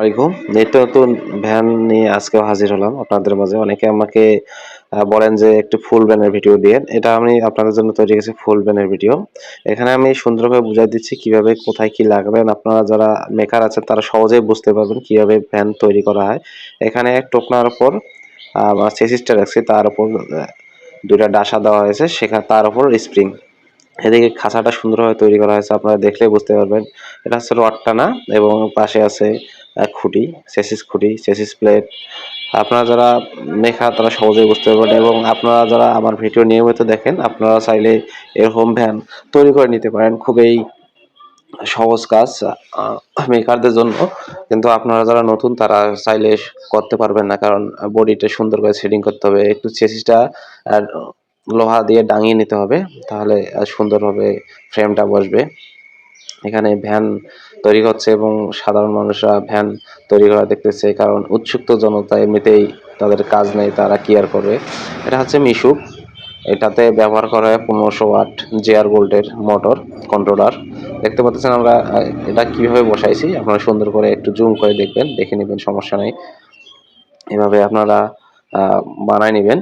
আলাইকুম। নিত্য নতুন ভ্যান নিয়ে আজকেও হাজির হলাম। আপনাদের মাঝে অনেকে আমাকে বলেন যে একটু ফুল ভ্যানের ভিডিও দিয়ে এটা আমি আপনাদের জন্য তৈরি করেছি ফুল ভ্যানের ভিডিও। এখানে আমি সুন্দরভাবে বুঝাই দিচ্ছি কীভাবে, কোথায় কি লাগাবেন। আপনারা যারা মেকার আছেন, তারা সহজেই বুঝতে পারবেন কীভাবে ভ্যান তৈরি করা হয়। এখানে টোকনার উপর চেসিসটা রাখছি তার উপর দুইটা ডাসা দেওয়া হয়েছে। সেখানে তার উপর স্প্রিং। এদিকে খাঁচাটা সুন্দরভাবে তৈরি করা হয়েছে। আপনারা দেখলে বুঝতে পারবেন। এটা হচ্ছে রড টানা এবং পাশে আছে খুঁটি, সেসিস খুঁটি, সেসিস প্লেট। আপনারা যারা মেখা, তারা সহজেই বুঝতে পারবেন এবং আপনারা যারা আমার ভিডিও নিয়মিত দেখেন, আপনারা চাইলে এরকম ভ্যান তৈরি করে নিতে পারেন। খুবই সহজ কাজ মেকারদের জন্য। কিন্তু আপনারা যারা নতুন, তারা চাইলে করতে পারবেন না, কারণ বডিটা সুন্দর করে সেটিং করতে হবে। একটু চেসিসটা লোহা দিয়ে ডাঙিয়ে নিতে হবে, তাহলে সুন্দরভাবে ফ্রেমটা বসবে। এখানে ভ্যান তৈরি হচ্ছে এবং সাধারণ মানুষরা ভ্যান তৈরি করা দেখতেছে, কারণ উৎসুক্ত জনতা এমনিতেই তাদের কাজ নেই, তারা কি আর করবে? এটা হচ্ছে মিশুক এটাতে ব্যবহার করা হয় পনেরোশো ওয়াট জেআর গোল্ডের মোটর কন্ট্রোলার দেখতে পাচ্ছেন আমরা, এটা কীভাবে বসাইছি? আপনারা সুন্দর করে একটু জুম করে দেখবেন, দেখে নেবেন, সমস্যা নেই। এভাবে আপনারা বানায় নেবেন।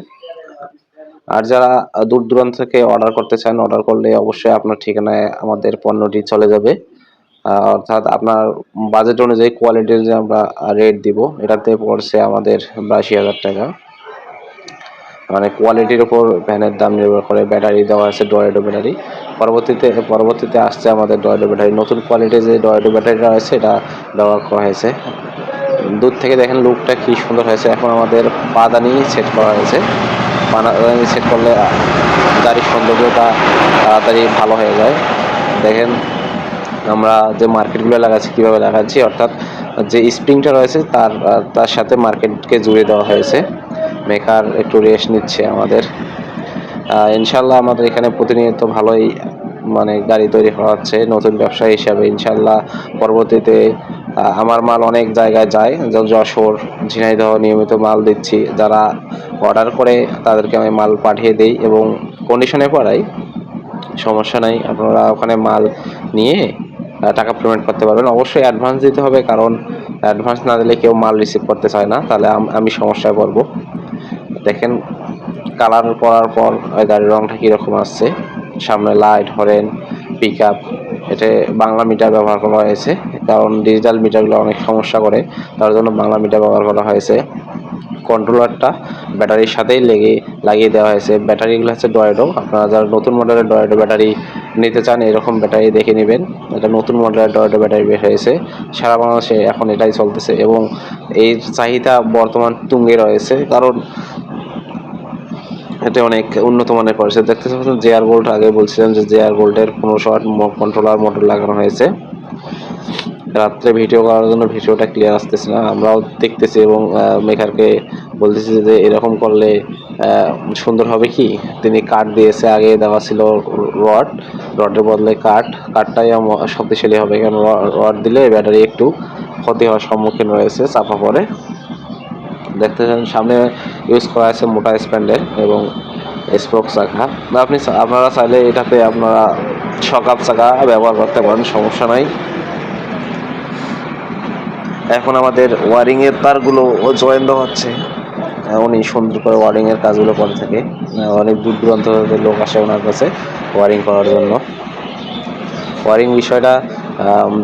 আর যারা দূর দূরান্ত থেকে অর্ডার করতে চান অর্ডার করলে অবশ্যই আপনার ঠিকানায় আমাদের পণ্যটি চলে যাবে। অর্থাৎ আপনার বাজেট অনুযায়ী কোয়ালিটির যে আমরা রেট দিব, এটাতে পড়ছে আমাদের বাইশি হাজার টাকা। মানে কোয়ালিটির উপর ভ্যানের দাম নির্ভর করে ব্যাটারি দেওয়া আছে ডয়েডো ব্যাটারি পরবর্তীতে পরবর্তীতে আসছে আমাদের ডয়েডো ব্যাটারি নতুন কোয়ালিটির যে ডয়েডো ব্যাটারিটা আছে এটা ব্যবহার করা হয়েছে। দূর থেকে দেখেন লুকটা কি সুন্দর হয়েছে। এখন আমাদের পাদানি সেট করা হয়েছে। পাদানি সেট করলে গাড়ির সৌন্দর্যটা তাড়াতাড়ি ভালো হয়ে যায়। দেখেন, আমরা যে মার্কেটগুলো লাগাচ্ছি, কীভাবে লাগাচ্ছি, অর্থাৎ যে স্প্রিংটা রয়েছে, তার তার সাথে মার্কেটকে জুড়ে দেওয়া হয়েছে। মেকার একটু রেস্ট নিচ্ছে আমাদের। ইনশাল্লাহ আমাদের এখানে প্রতিনিয়ত ভালোই মানে গাড়ি তৈরি করা হচ্ছে। নতুন ব্যবসা হিসাবে ইনশাল্লাহ পরবর্তীতে আমার মাল অনেক জায়গায় যায়। যশোর, ঝিনাইদহ নিয়মিত মাল দিচ্ছি। যারা অর্ডার করে, তাদেরকে আমি মাল পাঠিয়ে দিই এবং কন্ডিশনে পাঠাই সমস্যা নাই, আপনারা ওখানে মাল নিয়ে টাকা পেমেন্ট করতে পারবেন। অবশ্যই অ্যাডভান্স দিতে হবে, কারণ অ্যাডভান্স না দিলে কেউ মাল রিসিভ করতে চায় না। তাহলে আমি সমস্যায় পড়ব। দেখেন কালার করার পর গাড়ির রংটা কীরকম আসছে। সামনে লাইট হরেন পিক আপ এটা বাংলা মিটার ব্যবহার করা হয়েছে, কারণ ডিজিটাল মিটারগুলো অনেক সমস্যা করে, তার জন্য বাংলা মিটার ব্যবহার করা হয়েছে। কন্ট্রোলারটা ব্যাটারির সাথেই লেগে, লাগিয়ে দেওয়া হয়েছে। ব্যাটারিগুলো হচ্ছে ডয়েডো আপনারা যারা নতুন মডেলের ডয়েডো ব্যাটারি নিতে চান, এরকম ব্যাটারি দেখে নেবেন। এটা নতুন মডেলের ডয়েডো ব্যাটারি বের হয়েছে। সারা বাংলাদেশে এখন এটাই চলতেছে এবং এই চাহিদা বর্তমান তুঙ্গে রয়েছে, কারণ এটা অনেক উন্নত মানের পড়েছে দেখতে পাচ্ছেন জেআর গোল্ড আগে বলছিলাম যে জেআর গোল্ডের পনেরোশো ওয়াট কন্ট্রোলার মোটর লাগানো হয়েছে। রাত্রে ভিডিও করার জন্য ভিডিওটা ক্লিয়ার আসতেছে না। আমরাও দেখতেছি এবং মেকারকে বলতেছি যে এরকম করলে সুন্দর হবে কি? তিনি কাঠ দিয়েছে, আগে দেওয়া ছিল রড রডের বদলে কাঠ কাঠটাই শক্তিশালী হবে কারণ রড দিলে ব্যাটারি একটু ক্ষতি হওয়ার সম্মুখীন রয়েছে, চাপা পড়ে। দেখতেছেন সামনে ইউজ করা আছে মোটা স্প্যান্ডেল এবং স্পোক চাকা আপনি আপনারা চাইলে এটাতে আপনারা সকাপ চাকা ব্যবহার করতে পারেন, সমস্যা নাই। এখন আমাদের ওয়ারিংয়ের তারগুলো জয়েন দেওয়া হচ্ছে। উনি সুন্দর করে ওয়ারিংয়ের কাজগুলো করে থাকে। অনেক দূর দূরান্ত লোক আসে ওনার কাছে ওয়ারিং করার জন্য। ওয়ারিং বিষয়টা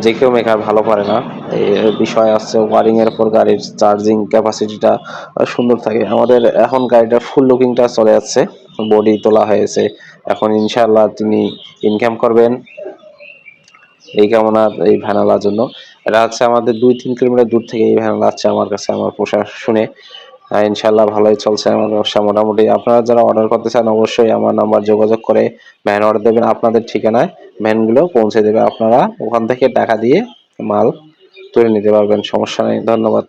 যে কেউ মেকার ভালো পারে না। এই বিষয় আসছে ওয়ারিং এর উপর গাড়ির চার্জিং ক্যাপাসিটিটা সুন্দর থাকে। আমাদের এখন গাড়িটার ফুল লুকিংটা চলে যাচ্ছে। বডি তোলা হয়েছে। এখন ইনশাআল্লাহ তিনি ইনকাম করবেন এই কামনা এই ভ্যানালার জন্য। এটা হচ্ছে আমাদের দুই তিন কিলোমিটার দূর থেকে এই ভ্যানালা আছে আমার কাছে আমার আহ, ইনশাল্লাহ ভালোই চলছে আমার ব্যবসা মোটামুটি। আপনারা যারা অর্ডার করতে চান অবশ্যই আমার নাম্বার যোগাযোগ করে ভ্যান অর্ডার দেবেন আপনাদের ঠিকানায়। ভ্যানগুলো পৌঁছে দেবে আপনারা। ওখান থেকে টাকা দিয়ে মাল তুলে নিতে পারবেন, সমস্যা নেই, ধন্যবাদ।